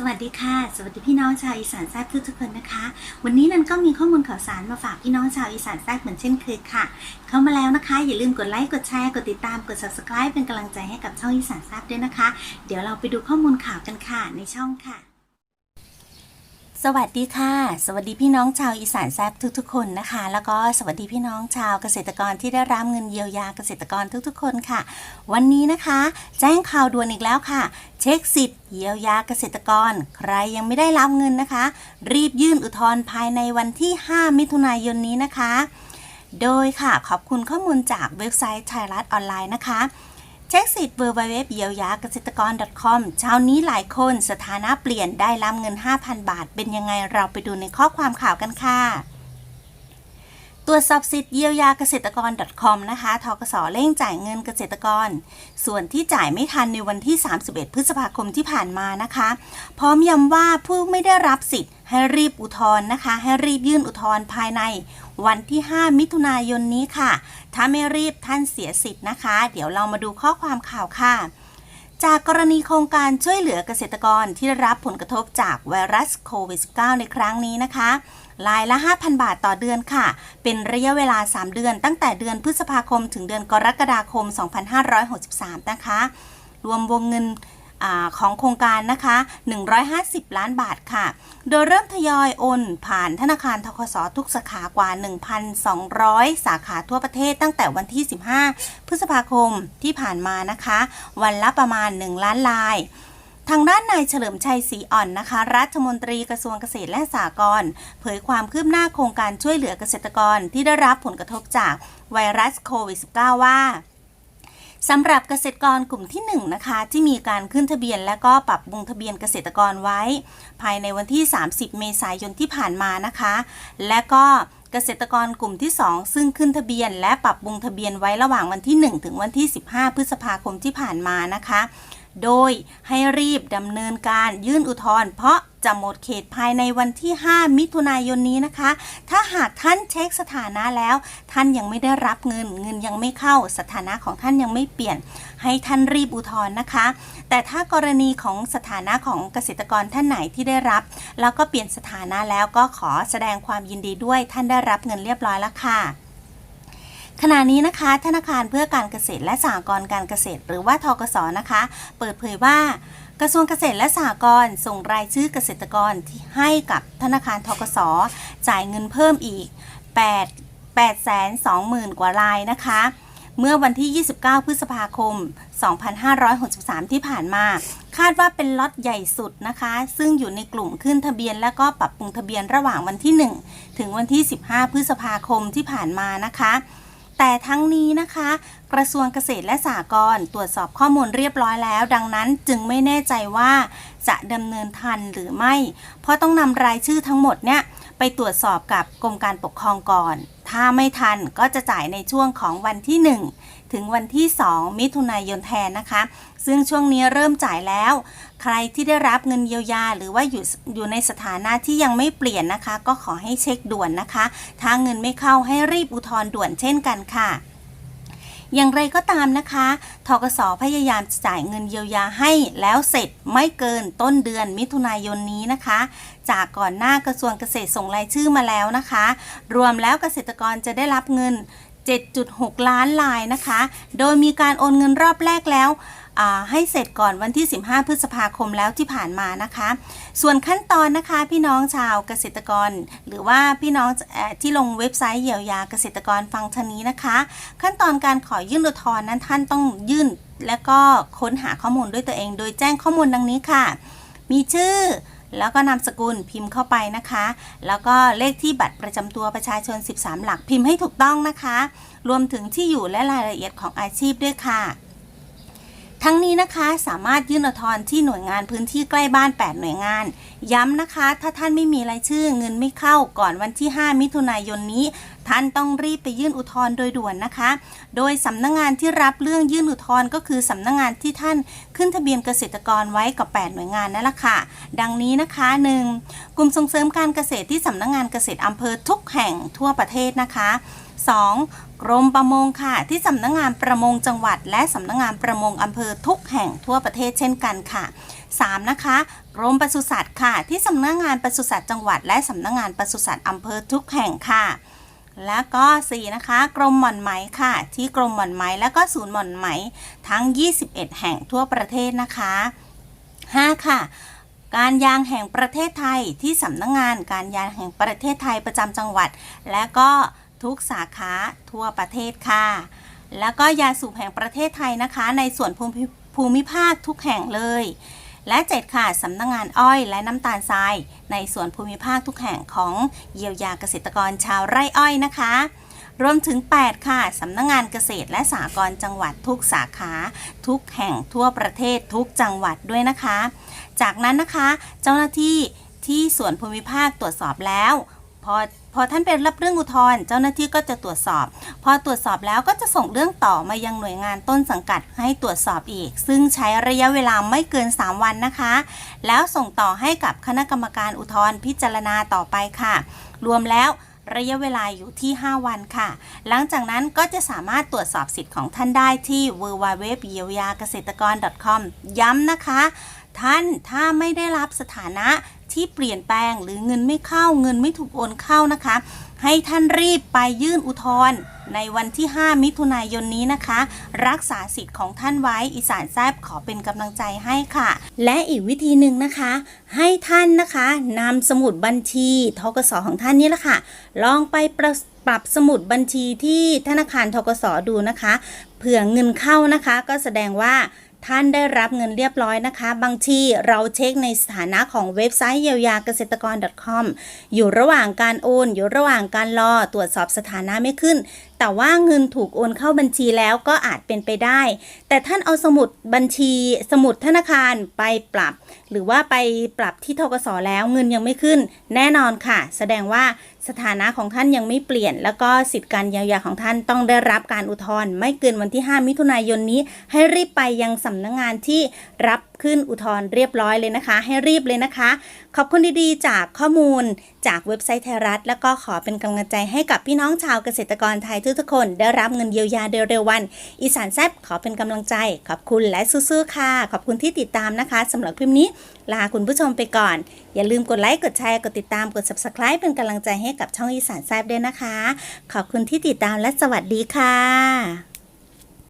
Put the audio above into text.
สวัสดีค่ะ สวัสดีพี่น้องชาวอีสานแซ่บทุกๆคนนะคะ วันนี้นันก็มีข้อมูลข่าวสารมาฝากพี่น้องชาวอีสานแซ่บเหมือนเช่นเคยค่ะ เข้ามาแล้วนะคะ อย่าลืมกดไลค์กดแชร์กดติดตามกด subscribe เป็นกำลังใจให้กับช่องอีสานแซ่บด้วยนะคะ เดี๋ยวเราไปดูข้อมูลข่าวกันค่ะในช่องค่ะ สวัสดีค่ะ สวัสดีพี่น้องชาวอีสานแซ่บทุกๆคนนะคะ แล้วก็สวัสดีพี่น้องชาวเกษตรกรที่ได้รับเงินเยียวยาเกษตรกรทุกๆ คนค่ะ วันนี้นะคะ แจ้งข่าวด่วนอีกแล้วค่ะ เช็คสิทธิ์เยียวยาเกษตรกร ใครยังไม่ได้รับเงินนะคะ รีบยื่นอุทธรณ์ภายในวันที่ 5 มิถุนายนนี้นะคะ โดยค่ะขอบคุณข้อมูลจากเว็บไซต์ไทยรัฐออนไลน์นะคะ เช็คสิทธิ์ www เยียวยาเกษตรกร .com เช้านี้หลายคนสถานะเปลี่ยนได้รับเงิน 5,000 บาท เป็นยังไงเราไปดูในข้อความข่าวกันค่ะ ตรวจสอบสิทธิ์เยียวยาเกษตรกร .com นะคะทกสเร่งจ่ายเงินเกษตรกร ส่วนที่จ่ายไม่ทันในวันที่ 31 พฤษภาคมที่ผ่านมานะคะ พร้อมย้ำว่าผู้ไม่ได้รับสิทธิ์ให้รีบอุทธรณ์นะคะ ให้รีบยื่นอุทธรณ์ภายใน วันที่ 5 มิถุนายนนี้ค่ะ ถ้าไม่รีบท่านเสียสิทธิ์นะคะ เดี๋ยวเรามาดูข้อความข่าวค่ะจากกรณีโครงการช่วยเหลือเกษตรกรที่ได้รับผลกระทบจากไวรัสโควิด -19 ในครั้งนี้นะคะ รายละ 5,000 บาทต่อเดือนค่ะ เป็นระยะเวลา 3 เดือน ตั้งแต่เดือนพฤษภาคม ถึงเดือนกรกฎาคม 2563 นะคะ รวมวงเงินอของโครงการนะคะ 150 ล้านบาทค่ะ โดยเริ่มทยอยโอนผ่านธนาคารทกสทุกสาขากว่า 1,200 สาขาทั่วประเทศตั้งแต่วันที่ 15 พฤษภาคมที่ผ่านมานะคะ วันละประมาณ 1 ล้านลาย ทางด้านนายเฉลิมชัยศรีอ่อนนะคะ รัฐมนตรีกระทรวงเกษตรและสหกรณ์เผยความคืบหน้าโครงการช่วยเหลือเกษตรกรที่ได้รับผลกระทบจากไวรัสโควิด -19 ว่าสำหรับเกษตรกรกลุ่มที่1นะคะที่มีการขึ้นทะเบียนและก็ปรับปรุงทะเบียนเกษตรกรไว้ ภายในวันที่ 30 เมษายนที่ผ่านมานะคะ และก็เกษตรกรกลุ่มที่ 2 ซึ่งขึ้นทะเบียน และปรับปรุงทะเบียนไว้ระหว่างวันที่ 1 ถึงวันที่ 15 พฤษภาคมที่ผ่านมานะคะ โดยให้รีบดำเนินการยื่นอุทธรณ์เพราะจะหมดเขตภายในวันที่ 5 มิถุนายนนี้นะคะ ถ้าหากท่านเช็คสถานะแล้ว ท่านยังไม่ได้รับเงิน เงินยังไม่เข้า สถานะของท่านยังไม่เปลี่ยน ให้ท่านรีบอุทธรณ์นะคะ แต่ถ้ากรณีของสถานะของเกษตรกรท่านไหนที่ได้รับ แล้วก็เปลี่ยนสถานะแล้วก็ขอแสดงความยินดีด้วย ท่านได้รับเงินเรียบร้อยแล้วค่ะ ขณะนี้นะคะ ธนาคารเพื่อการเกษตรและสหกรณ์การเกษตร หรือว่าทกสนะคะ เปิดเผยว่ากระทรวงเกษตรและสหกรณ์ส่งรายชื่อเกษตรกรที่ให้กับธนาคารทกสจ่ายเงินเพิ่มอีก 8 8 2 0 0 0 0 กว่ารายนะคะ เมื่อวันที่ 29 พฤษภาคม 2563 ที่ผ่านมา คาดว่าเป็นล็อตใหญ่สุดนะคะ ซึ่งอยู่ในกลุ่มขึ้นทะเบียน และก็ปรับปรุงทะเบียนระหว่างวันที่ 1 ถึงวันที่ 15 พฤษภาคมที่ผ่านมานะคะ แต่ทั้งนี้นะคะ กระทรวงเกษตรและสหกรณ์ตรวจสอบข้อมูลเรียบร้อยแล้ว ดังนั้นจึงไม่แน่ใจว่าจะดำเนินทันหรือไม่ เพราะต้องนำรายชื่อทั้งหมดเนี่ยไปตรวจสอบกับกรมการปกครองก่อน ถ้าไม่ทันก็จะจ่ายในช่วงของวันที่ 1 ถึงวันที่ 2 มิถุนายนแทนนะคะ ซึ่งช่วงนี้เริ่มจ่ายแล้ว ใครที่ได้รับเงินเยียวยา หรือว่าอยู่อยู่ในสถานะที่ยังไม่เปลี่ยนนะคะ ก็ขอให้เช็คด่วนนะคะ ถ้าเงินไม่เข้าให้รีบอุทธรณ์ด่วนเช่นกันค่ะอย่างไรก็ตามนะคะทกสพยายามจะจ่ายเงินเยียวยาให้แล้วเสร็จไม่เกินต้นเดือนมิถุนายนนี้นะคะ จากก่อนหน้ากระทรวงเกษตรส่งรายชื่อมาแล้วนะคะ รวมแล้วเกษตรกรจะได้รับเงิน 7.6 ล้านลายนะคะ โดยมีการโอนเงินรอบแรกแล้วให้เสร็จก่อนวันที่ 15 พฤษภาคมแล้วที่ผ่านมานะคะ ส่วนขั้นตอนนะคะพี่น้องชาวเกษตรกร หรือว่าพี่น้องที่ลงเว็บไซต์เยียวยาเกษตรกรฟังทานี้นะคะ ขั้นตอนการขอยื่นอุทธรณ์นั้นท่านต้องยื่น และก็ค้นหาข้อมูลด้วยตัวเอง โดยแจ้งข้อมูลดังนี้ค่ะ มีชื่อ แล้วก็นามสกุลพิมพ์เข้าไปนะคะ แล้วก็เลขที่บัตรประจำตัวประชาชน 13 หลักพิมพ์ให้ถูกต้องนะคะ รวมถึงที่อยู่และรายละเอียดของอาชีพด้วยค่ะ ทั้งนี้นะคะสามารถยื่นอุทธรณ์ที่หน่วยงานพื้นที่ใกล้บ้าน 8 หน่วยงาน ย้ำนะคะ ถ้าท่านไม่มีรายชื่อเงินไม่เข้าก่อนวันที่ 5 มิถุนายนนี้ ท่านต้องรีบไปยื่นอุทธรณ์โดยด่วนนะคะ โดยสำนักงงานที่รับเรื่องยื่นอุทธรณ์ก็คือสำนักงงานที่ท่านขึ้นทะเบียนเกษตรกรไว้กับ 8 หน่วยงานนั่นแหละค่ะ ดังนี้นะคะ 1. กลุ่มส่งเสริมการเกษตรที่สำนักงงานเกษตรอำเภอทุกแห่งทั่วประเทศนะคะ 2. กรมประมงค่ะ ที่สำนักงานประมงจังหวัด และสำนักงานประมงอำเภอทุกแห่งทั่วประเทศเช่นกันค่ะ 3. นะคะกรมปศุสัตว์ค่ะ ที่สำนักงานปศุสัตว์จังหวัด และสำนักงานปศุสัตว์อำเภอทุกแห่งค่ะแล้วก็ 4 นะคะ กรมหม่อนไหมค่ะ ที่กรมหม่อนไหมและก็ศูนย์หม่อนไหมทั้ง 21 แห่งทั่วประเทศนะคะ 5. ค่ะ การยางแห่งประเทศไทยที่สำนักงงานการยางแห่งประเทศไทยประจำจังหวัด และก็ ทุกสาขาทั่วประเทศค่ะ แล้วก็ยาสูบแห่งประเทศไทยนะคะ ในส่วนภูมิภูมิภาคทุกแห่งเลย และ 7 ค่ะสำนักงงานอ้อยและน้ำตาลทราย ในส่วนภูมิภาคทุกแห่งของเยียวยาเกษตรกรชาวไร่อ้อยนะคะรวมถึง 8 ค่ะ สำนักงงานเกษตรและสหกรณ์จังหวัดทุกสาขา ทุกแห่งทั่วประเทศทุกจังหวัดด้วยนะคะ จากนั้นนะคะ เจ้าหน้าที่ที่ส่วนภูมิภาคตรวจสอบแล้ว อพอท่านเป็นรับเรื่องอุทธรณ์เจ้าหน้าที่ก็จะตรวจสอบ พอตรวจสอบแล้วก็จะส่งเรื่องต่อมายังหน่วยงานต้นสังกัดให้ตรวจสอบอีก ซึ่งใช้ระยะเวลาไม่เกิน 3 วันนะคะ แล้วส่งต่อให้กับคณะกรรมการอุทธรณ์พิจารณาต่อไปค่ะ รวมแล้วระยะเวลาอยู่ที่ 5 วันค่ะ หลังจากนั้นก็จะสามารถตรวจสอบสิทธิ์ของท่านได้ที่ www เยียวยาเกษตรกร .com ย้ำนะคะ ท่านถ้าไม่ได้รับสถานะที่เปลี่ยนแปลงหรือเงินไม่เข้าเงินไม่ถูกโอนเข้านะคะ ให้ท่านรีบไปยื่นอุทธรณ์ในวันที่ 5 มิถุนายนนี้นะคะ รักษาสิทธิ์ของท่านไว้อีสานแซบขอเป็นกำลังใจให้ค่ะ และอีกวิธีหนึ่งนะคะ ให้ท่านนะคะนำสมุดบัญชีทกสของท่านนี่แหละค่ะ ลองไปประปรับสมุดบัญชีที่ธนาคารทกสดูนะคะ เผื่อเงินเข้านะคะ ก็แสดงว่า ท่านได้รับเงินเรียบร้อยนะคะ บางทีเราเช็คในสถานะของเว็บไซต์เยียวยาเกษตรกร .com อยู่ระหว่างการโอน อยู่ระหว่างการรอตรวจสอบสถานะไม่ขึ้น แต่ว่าเงินถูกโอนเข้าบัญชีแล้วก็อาจเป็นไปได้ แต่ท่านเอาสมุดบัญชีสมุดธนาคารไปปรับ หรือว่าไปปรับที่ทกสแล้วเงินยังไม่ขึ้น แน่นอนค่ะ แสดงว่าสถานะของท่านยังไม่เปลี่ยน แล้วก็สิทธิการเยียวยาของท่านต้องได้รับการอุทธรณ์ไม่เกินวันที่ 5 มิถุนายนนี้ ให้รีบไปยังสำนักงงานที่รับขึ้นอุทธรณ์เรียบร้อยเลยนะคะ ให้รีบเลยนะคะ ขอบคุณดีๆ จากข้อมูลจากเว็บไซต์ไทยรัฐ แล้วก็ขอเป็นกำลังใจให้กับพี่น้องชาวเกษตรกรไทยทุกๆคนได้รับเงินเยียวยาโดยเร็ววัน อีสานแซบขอเป็นกำลังใจ ขอบคุณและสู้ๆค่ะ ขอบคุณที่ติดตามนะคะสำหรับคลิปนี้ ลาคุณผู้ชมไปก่อน อย่าลืมกดไลค์กดแชร์กดติดตามกด subscribe เป็นกำลังใจให้กับช่องอีสานแซบด้วยนะคะ ขอบคุณที่ติดตามและสวัสดีค่ะ